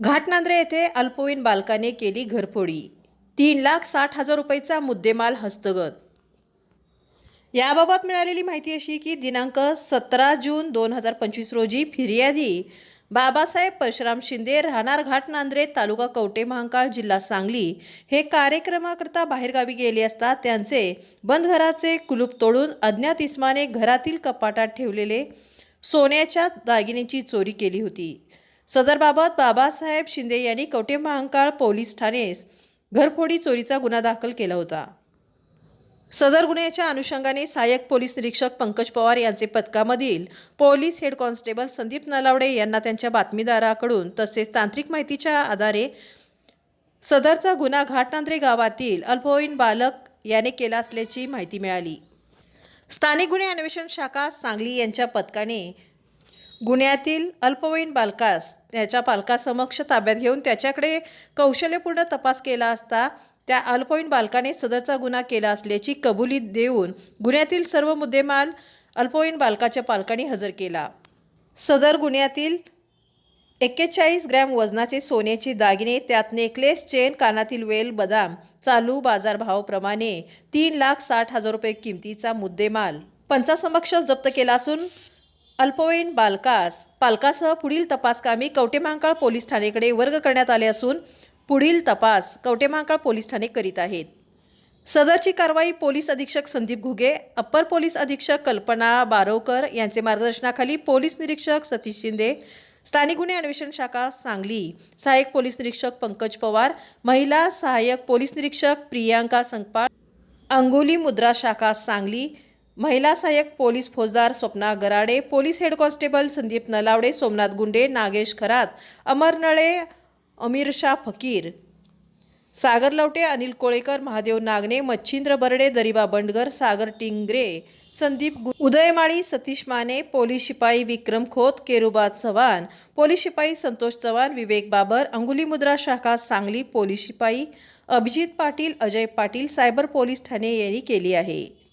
घाटनांद्रे येथे अल्पवयीन बालकाने केली घरफोडी. तीन लाख साठ हजार रुपयेचा मुद्देमाल हस्तगत. याबाबत मिळालेली माहिती अशी की दिनांक सतरा जून दोन हजार पंचवीस रोजी फिर्यादी बाबासाहेब परशुराम शिंदे राहणार घाटनांद्रे तालुका कवटे महांकाळ जिल्हा सांगली हे कार्यक्रमाकरता बाहेरगावी गेले असता त्यांचे बंद घराचे कुलूप तोडून अज्ञात इस्माने घरातील कपाटात ठेवलेले सोन्याच्या दागिन्यांची चोरी केली होती. सदरबाबत बाबासाहेब शिंदे यांनी कवटे महांकाळ पोलीस ठाणेस घरफोडी चोरीचा गुन्हा दाखल केला होता. सदर गुन्ह्याच्या अनुषंगाने सहाय्यक पोलीस निरीक्षक पंकज पवार यांचे पथकामधील police head constable Sandeep Nalawade यांना त्यांच्या बातमीदाराकडून तसेच तांत्रिक माहितीच्या आधारे सदरचा गुन्हा घाटनांद्रे गावातील अल्पवयीन बालक याने केला असल्याची माहिती मिळाली. स्थानिक गुन्हे अन्वेषण शाखा सांगली यांच्या पथकाने गुन्ह्यातील अल्पवयीन बालकास त्याच्या पालकासमक्ष ताब्यात घेऊन त्याच्याकडे कौशल्यपूर्ण तपास केला असता त्या अल्पवयीन बालकाने सदरचा गुन्हा केला असल्याची कबुली देऊन गुन्ह्यातील सर्व मुद्देमाल अल्पवयीन बालकाच्या पालकांनी हजर केला. सदर गुन्ह्यातील एक्केचाळीस ग्रॅम वजनाचे सोन्याचे दागिने त्यात नेकलेस चेन कानातील वेल बदाम चालू बाजारभावाप्रमाणे तीन लाख साठ हजार रुपये किमतीचा मुद्देमाल. पंचासमक्ष जप्त केला असून अल्पवयीन बालकास पालकासह पुढील तपासकामी कवटेमहांकाळ पोलीस ठाणेकडे वर्ग करण्यात आले असून पुढील तपास कवटेमहांकाळ पोलीस ठाणे करीत आहेत. सदरची कारवाई पोलीस अधीक्षक संदीप घुगे अप्पर पोलीस अधीक्षक कल्पना बारोकर यांचे मार्गदर्शनाखाली पोलीस निरीक्षक सतीश शिंदे स्थानिक गुन्हे अन्वेषण शाखा सांगली सहाय्यक पोलीस निरीक्षक पंकज पवार महिला सहाय्यक पोलीस निरीक्षक प्रियांका संकपाळ अंगोली मुद्रा शाखा सांगली महिला सहाय्यक पोलीस फौजदार Swapna Garade police head constable Sandeep Nalawade Somnath Gunde Nagesh Kharat Amar Nale Amir Shah Fakir Sagar Lavate Anil Kolekar Mahadev Nagane Machhindra Barde Dariba Bandgar Sagar Tingre Sandeep गु- सतीश माने पोलीस शिपाई विक्रम खोत केरुबा चव्हाण पोलीस शिपाई संतोष चव्हाण विवेक बाबर अंगुली मुद्रा शाखा सांगली पोलीस शिपाई अभिजित पाटील अजय पाटील सायबर पोलीस ठाणे यांनी केली आहे.